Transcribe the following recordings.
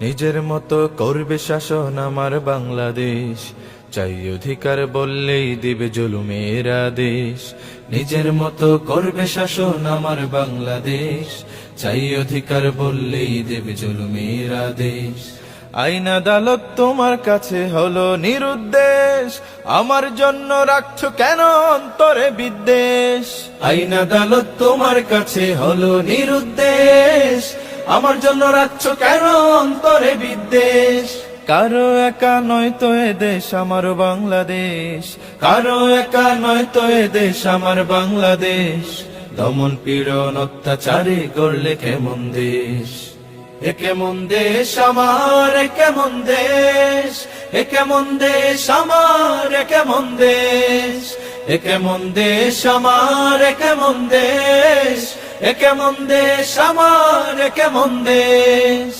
নিজের মতো করবে শাসন আমার বাংলাদেশ। চাই অধিকার বললেই দিবে জুলুমের আদেশ। নিজের মতো করবে শাসন আমার বাংলাদেশ। চাই অধিকার বললেই দেবে জুলুমের আদেশ। আইন আদালত তোমার কাছে হলো নিরুদ্দেশ। আমার জন্য রাখছ কেন অন্তরে বিদ্বেষ? আইন আদালত তোমার কাছে হলো নিরুদ্দেশ। আমার জন্য রাখছো কেন অন্তরে বিদ্বেষ? কারও একা নয় তো এ দেশ আমার বাংলাদেশ। কারও একা নয় তো এ দেশ আমার বাংলাদেশ। দমন পীড়ন অত্যাচারে করলে কেমন দেশ? এ কেমন দেশ আমার, এ কেমন দেশ? এ কেমন দেশ আমার, এ কেমন দেশ? এ কেমন দেশ আমার, এ কেমন দেশ? এ কেমন দেশ আমার, এ কেমন দেশ?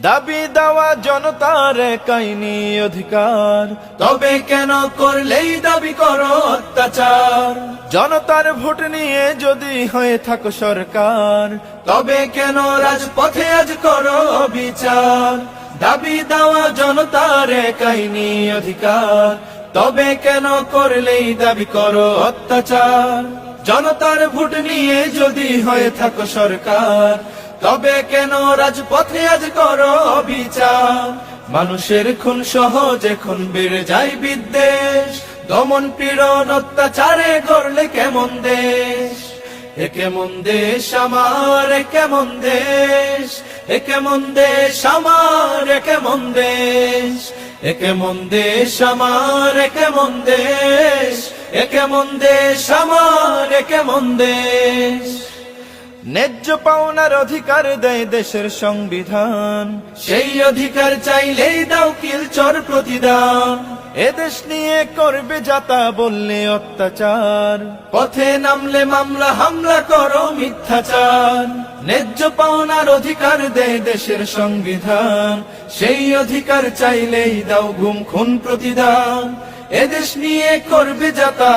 দাবি দেওয়া জনতার কাইনি অধিকার। তবে কেন করলেই দাবি করো অত্যাচার? জনতার ভোট নিয়ে যদি হয়ে থাকো সরকার, তবে কেন রাজপথে আজ করো বিচার দাবি দেওয়া জনতার কাইনি অধিকার, তবে কেন করলেই দাবি করো অত্যাচার? জনতার ভোট নিয়ে যদি হয়ে থাকো সরকার, তবে কেন রাজপথে আজ করো বিচার মানুষের খুন সহজে খুন বেড়ে যায় বিদ্বেষ। দমন পীড়ন অত্যাচারে করলে কেমন দেশ? এ কেমন দেশ আমার, এ কেমন দেশ? এ কেমন দেশ আমার, এ কেমন দেশ? এ কেমন দেশ আমার কেমন দেশ? এ কেমন দেশ আমার এ কেমন দেশ? ন্যায্য পাওনার অধিকার দেয় দেশের সংবিধান। সেই অধিকার চাইলেই দাও কিলচর প্রতিদান। এদেশ নিয়ে করবে যাতা বললে অত্যাচার। পথে নামলে মামলা হামলা করো মিথ্যাচার। ন্যায্য পাওনার অধিকার দেয় দেশের সংবিধান। সেই অধিকার চাইলেই দাও গুম খুন প্রতিদান। এদেশ নিয়ে করবে যাতা